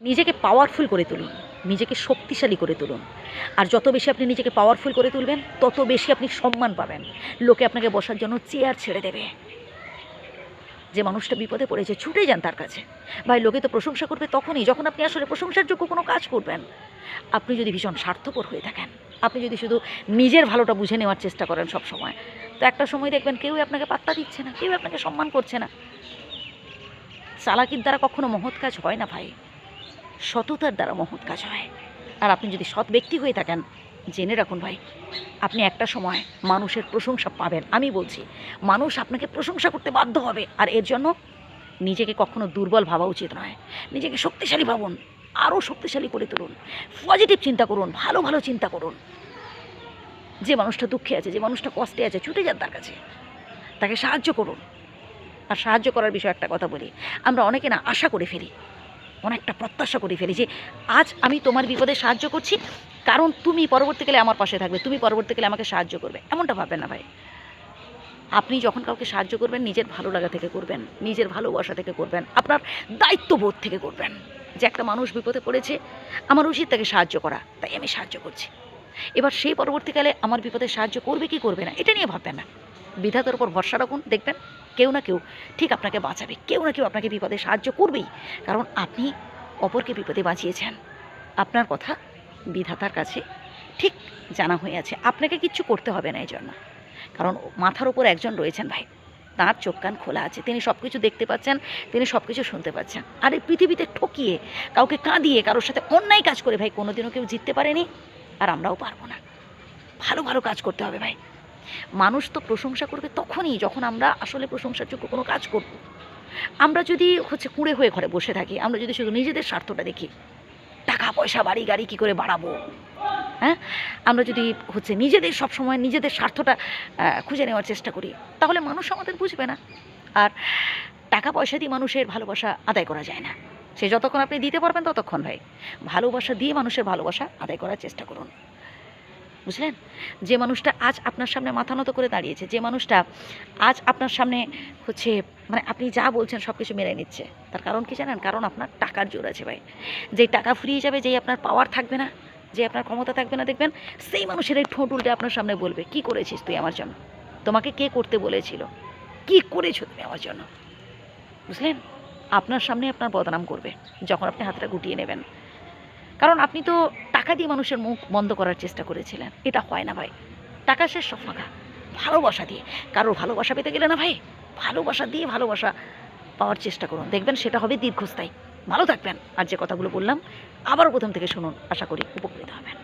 নিজেকে পাওয়ারফুল করে তুলুন, নিজেকে শক্তিশালী করে তুলুন। আর যত বেশি আপনি নিজেকে পাওয়ারফুল করে তুলবেন, তত বেশি আপনি সম্মান পাবেন। লোকে আপনাকে বসার জন্য চেয়ার ছেড়ে দেবে। যে মানুষটা বিপদে পড়েছে ছুটে যান তার কাছে। ভাই, লোকে তো প্রশংসা করবে তখনই, যখন আপনি আসলে প্রশংসার যোগ্য কোনো কাজ করবেন। আপনি যদি ভীষণ স্বার্থপর হয়ে থাকেন, আপনি যদি শুধু নিজের ভালোটা বুঝে নেওয়ার চেষ্টা করেন সব সময় তো একটা সময় দেখবেন কেউই আপনাকে পাত্তা দিচ্ছে না, কেউ আপনাকে সম্মান করছে না। চালাকির দ্বারা কখনো মহৎ কাজ হয় না ভাই। সততার দ্বারা মহৎ কাজ হয়। আর আপনি যদি সৎ ব্যক্তি হয়ে থাকেন, জেনে রাখুন ভাই, আপনি একটা সময় মানুষের প্রশংসা পাবেন। আমি বলছি, মানুষ আপনাকে প্রশংসা করতে বাধ্য হবে। আর এর জন্য নিজেকে কখনো দুর্বল ভাবা উচিত নয়। নিজেকে শক্তিশালী ভাবুন আরও শক্তিশালী করে তুলুন। পজিটিভ চিন্তা করুন, ভালো ভালো চিন্তা করুন। যে মানুষটা দুঃখে আছে, যে মানুষটা কষ্টে আছে, ছুটে যান তার কাছে। তাকে সাহায্য করুন। আর সাহায্য করার বিষয়ে একটা কথা বলি। আমরা অনেকে না, আশা করে ফেলি। অনেকটা প্রত্যাশা করে ফেলি যে আজ আমি তোমার বিপদে সাহায্য করছি, কারণ তুমি পরবর্তীকালে আমার পাশে থাকবে, তুমি পরবর্তীকালে আমাকে সাহায্য করবে। এমনটা ভাববেন না ভাই। আপনি যখন কাউকে সাহায্য করবেন, নিজের ভালো লাগা থেকে করবেন, নিজের ভালোবাসা থেকে করবেন, আপনার দায়িত্ববোধ থেকে করবেন। যে একটা মানুষ বিপদে পড়েছে, আমার উচিত তাকে সাহায্য করা, তাই আমি সাহায্য করছি। এবার সেই পরবর্তীকালে আমার বিপদে সাহায্য করবে কি করবে না, এটা নিয়ে ভাববেন না। বিধাতার উপর ভরসা রাখুন, দেখবেন কেউ না কেউ ঠিক আপনাকে বাঁচাবে, কেউ না কেউ আপনাকে বিপদে সাহায্য করবেই। কারণ আপনি অপরকে বিপদে বাঁচিয়েছেন। আপনার কথা বিধাতার কাছে ঠিক জানা হয়ে আছে। আপনাকে কিচ্ছু করতে হবে না এই জন্য কারণ মাথার উপর একজন রয়েছেন ভাই, তাঁর চোখ কান খোলা আছে। তিনি সব কিছু দেখতে পাচ্ছেন, তিনি সব কিছু শুনতে পাচ্ছেন। আর এই পৃথিবীতে ঠকিয়ে, কাউকে কাঁদিয়ে, কারোর সাথে অন্যায় কাজ করে ভাই কোনোদিনও কেউ জিততে পারেনি। আর আমরাও পারব না। ভালো ভালো কাজ করতে হবে ভাই। মানুষ তো প্রশংসা করবে তখনই যখন আমরা আসলে প্রশংসার যোগ্য কোনো কাজ করব। আমরা যদি হচ্ছে কুঁড়ে হয়ে ঘরে বসে থাকি, আমরা যদি শুধু নিজেদের স্বার্থটা দেখি, টাকা পয়সা, বাড়ি গাড়ি কী করে বাড়াবো? হ্যাঁ? আমরা যদি হচ্ছে নিজেদের সব সময় নিজেদের স্বার্থটা খুঁজে নেওয়ার চেষ্টা করি, তাহলে মানুষ আমাদের বুঝবে না। আর টাকা পয়সা দিয়ে মানুষের ভালোবাসা আদায় করা যায় না। সে যতক্ষণ আপনি দিতে পারবেন ততক্ষণ ভাই। ভালোবাসা দিয়ে মানুষের ভালোবাসা আদায় করার চেষ্টা করুন। বুঝলেন? যে মানুষটা আজ আপনার সামনে মাথা নত করে দাঁড়িয়েছে, যে মানুষটা আজ আপনার সামনে হচ্ছে মানে আপনি যা বলছেন সব কিছু মেনে নিচ্ছে। তার কারণ কি জানেন? কারণ আপনার টাকার জোর আছে ভাই। যেই টাকা ফুরিয়ে যাবে, যেই আপনার পাওয়ার থাকবে না যে আপনার ক্ষমতা থাকবে না, দেখবেন সেই মানুষের এই ঠোঁট উল্টে আপনার সামনে বলবে, কি করেছিস তুই আমার জন্য? তোমাকে কে করতে বলেছিল? কি করেছ তুমি আমার জন্য? বুঝলেন? আপনার সামনে আপনার বদনাম করবে, যখন আপনি হাতটা গুটিয়ে নেবেন। কারণ আপনি তো টাকা দিয়ে মানুষের মুখ বন্ধ করার চেষ্টা করেছিলেন। এটা হয় না ভাই। টাকা শেষ, সব ফাঁকা। ভালোবাসা দিয়ে। কারোর ভালোবাসা পেতে গেলে না ভাই, ভালোবাসা দিয়ে ভালোবাসা পাওয়ার চেষ্টা করুন। দেখবেন সেটা হবে দীর্ঘস্থায়ী। ভালো থাকবেন। আর যে কথাগুলো বললাম, আবারও প্রথম থেকে শুনুন। আশা করি উপকৃত হবে